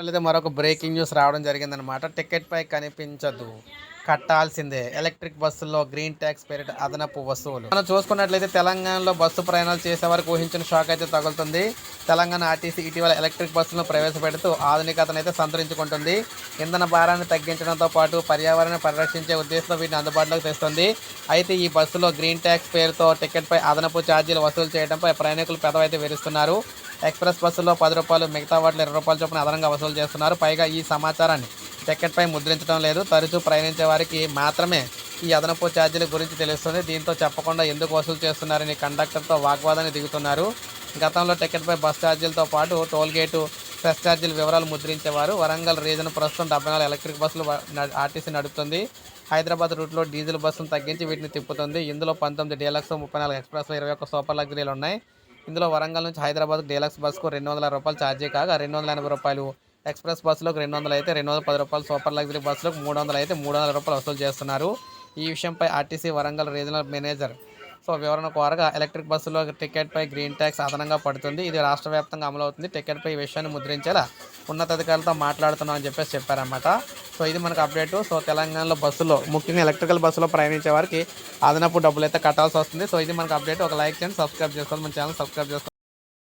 అయితే మరొక breaking news రావడం జరిగిందనమాట టికెట్పై కనిపించదు. కట్టాల్సిందే. ఎలక్ట్రిక్ బస్సుల్లో గ్రీన్ ట్యాక్స్ పేరిట అదనపు వస్తువులు మనం చూసుకున్నట్లయితే తెలంగాణలో బస్సు ప్రయాణాలు చేసే వారికి ఊహించిన షాక్ అయితే తగులుతుంది. తెలంగాణ ఆర్టీసీ ఇటీవల ఎలక్ట్రిక్ బస్సులను ప్రవేశపెడుతూ ఆధునికతను అయితే సంతరించుకుంటుంది. ఇంధన భారాన్ని తగ్గించడంతో పాటు పర్యావరణ పరిరక్షించే ఉద్దేశంతో వీటిని అందుబాటులోకి తెస్తుంది. అయితే ఈ బస్సులో గ్రీన్ ట్యాక్స్ పేరుతో టికెట్పై అదనపు ఛార్జీలు వసూలు చేయడంపై ప్రయాణికులు పెదవైతే విరుస్తున్నారు. ఎక్స్ప్రెస్ బస్సులో పది రూపాయలు మిగతా వాటిలో ఇరవై రూపాయల చొప్పున అదనంగా వసూలు చేస్తున్నారు. పైగా ఈ సమాచారాన్ని టికెట్పై ముద్రించడం లేదు. తరచూ ప్రయాణించే వారికి మాత్రమే ఈ అదనపు ఛార్జీల గురించి తెలుస్తుంది. దీంతో చెప్పకుండా ఎందుకు వసూలు చేస్తున్నారని కండక్టర్తో వాగ్వాదాన్ని దిగుతున్నారు. గతంలో టికెట్పై బస్ ఛార్జీలతో పాటు టోల్గేటు గేటు ఛార్జీల వివరాలు ముద్రించేవారు. వరంగల్ రీజన్ ప్రస్తుతం డెబ్బై నాలుగు ఎలక్ట్రిక్ బస్సులు ఆర్టీసీ నడుపుతుంది. హైదరాబాద్ రూట్లో డీజిల్ బస్సును తగ్గించి వీటిని తిప్పుతుంది. ఇందులో పంతొమ్మిది డీలక్స్ ముప్పై నాలుగు ఎక్స్ప్రెస్లు ఇరవై ఒక్క సూపర్ లగ్జరీలు ఉన్నాయి ఇందులో వరంగల్ నుంచి హైదరాబాద్ డీలక్స్ బస్సుకు రెండు వందల రూపాయలు ఛార్జీ కాగా రెండు వందల ఎనభై రూపాయలు ఎక్స్ప్రెస్ బస్సులకు రెండు వందలు అయితే రెండు వందల పది రూపాయలు సూపర్ లగ్జరీ బస్సులకు మూడు వందలు అయితే మూడు వందల రూపాయలు వసూలు చేస్తున్నారు. ఈ విషయంపై ఆర్టీసీ వరంగల్ రీజనల్ మేనేజర్ సో వివరణ కోరగా ఎలక్ట్రిక్ బస్సులో టికెట్పై గ్రీన్ ట్యాక్స్ అదనంగా పడుతుంది. ఇది రాష్ట్ర వ్యాప్తంగా అమలవుతుంది. టికెట్పై ఈ విషయాన్ని ముద్రించేలా ఉన్నతాధికారులతో మాట్లాడుతున్నాం అని చెప్పేసి చెప్పారన్నమాట. సో ఇది మనకు అప్డేట్. సో తెలంగాణలో బస్సులో ముఖ్యంగా ఎలక్ట్రికల్ బస్సులో ప్రయాణించే వారికి అదనపు డబ్బులు అయితే కట్టాల్సి వస్తుంది. సో ఇది మనకు అప్డేట్. ఒక లైక్ చేయండి సబ్స్క్రైబ్ చేసుకోవాలి. మన ఛానల్ సబ్స్క్రైబ్ చేసుకోవాలి